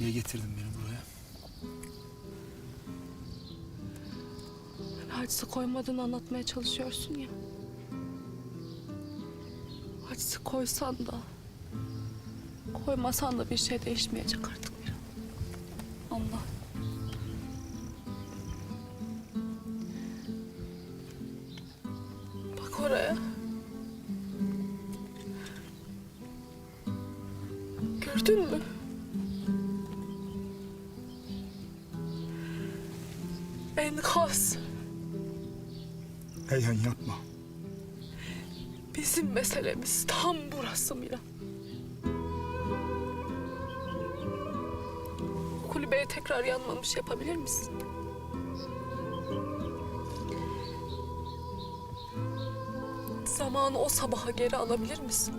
Niye getirdin beni buraya? Hacize koymadığını anlatmaya çalışıyorsun ya. Hacize koysan da koymasan da bir şey değişmeyecek artık bir Allah. Bak oraya. Enkaz. Reyhan yapma. Bizim meselemiz tam burası Mira. Kulübeye tekrar yanmamış yapabilir misin? Zamanı o sabaha geri alabilir misin?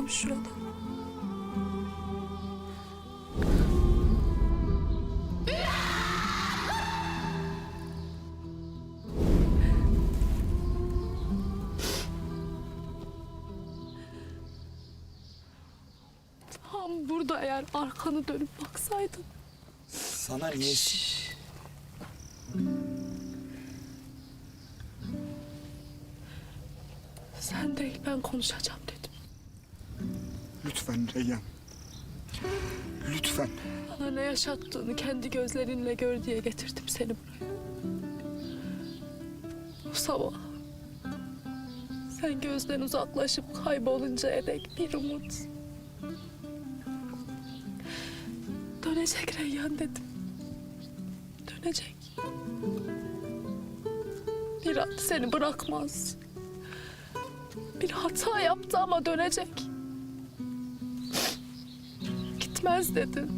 Tam şurada. Tam burada eğer arkanı dönüp baksaydın. Sana niye... Sen değil ben konuşacağım dedim. Lütfen Reyhan. Lütfen. Bana ne yaşattığını kendi gözlerinle gör diye getirdim seni buraya. O sabah sen gözden uzaklaşıp kayboluncaya dek bir umut. Dönecek Reyhan dedim. Dönecek. Bir an seni bırakmaz. Bir hata yaptı ama dönecek. Gitmez dedin.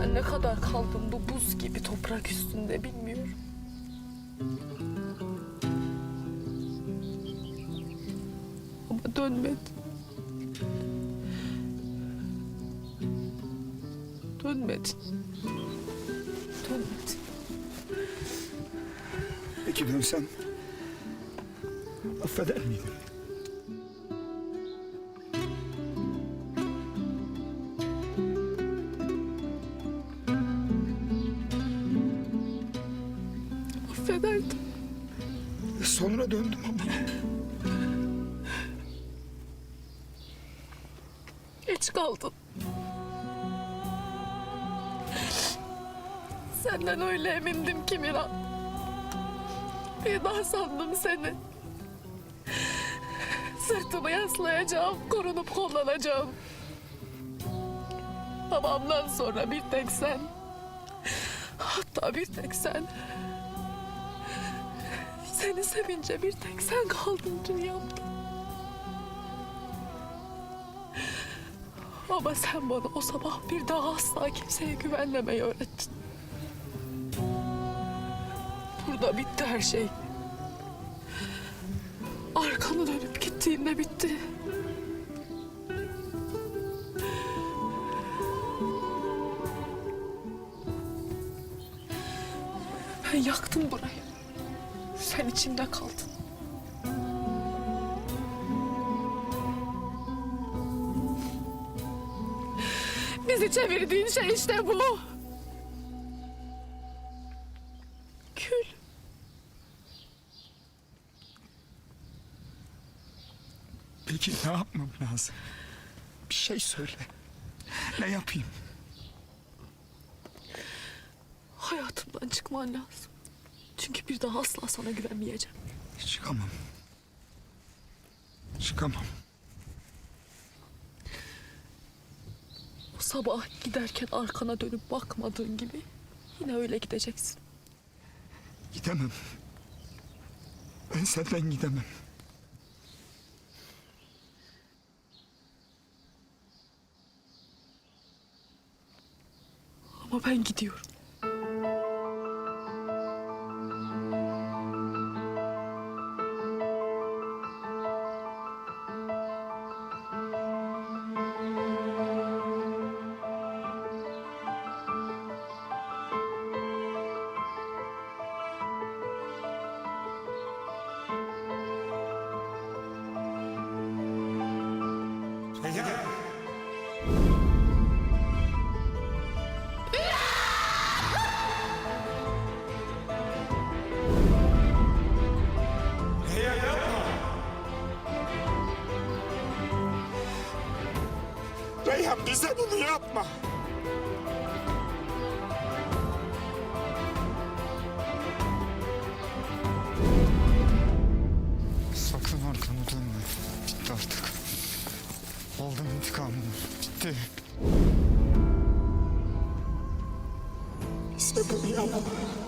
Ben ne kadar kaldım bu buz gibi toprak üstünde bilmiyorum. Dönmedi. Dönmedi. Dönmedi. Peki dönsem... Affeder miydin? Affederdim. Sonra döndüm ama... Kaldın. Senden öyle emindim ki Miran. Bir daha sandım seni. Sırtımı yaslayacağım, korunup kollanacağım. Babamdan sonra bir tek sen. Hatta bir tek sen. Seni sevince bir tek sen kaldın dünyamda. Ama sen bana o sabah bir daha asla kimseye güvenmemeyi öğrettin. Burada bitti her şey. Arkanı dönüp gittiğinde bitti. Ben yaktım burayı. Sen içinde kaldın. Bizi çevirdiğin şey işte bu. Kül. Peki ne yapmam lazım? Bir şey söyle. Ne yapayım? Hayatımdan çıkman lazım. Çünkü bir daha asla sana güvenmeyeceğim. Çıkamam. Çıkamam. Sabah giderken arkana dönüp bakmadığın gibi yine öyle gideceksin. Gidemem. Ben senden gidemem. Ama ben gidiyorum. Reyhan bize bunu yapma. Intikamını. Bitti. Bize.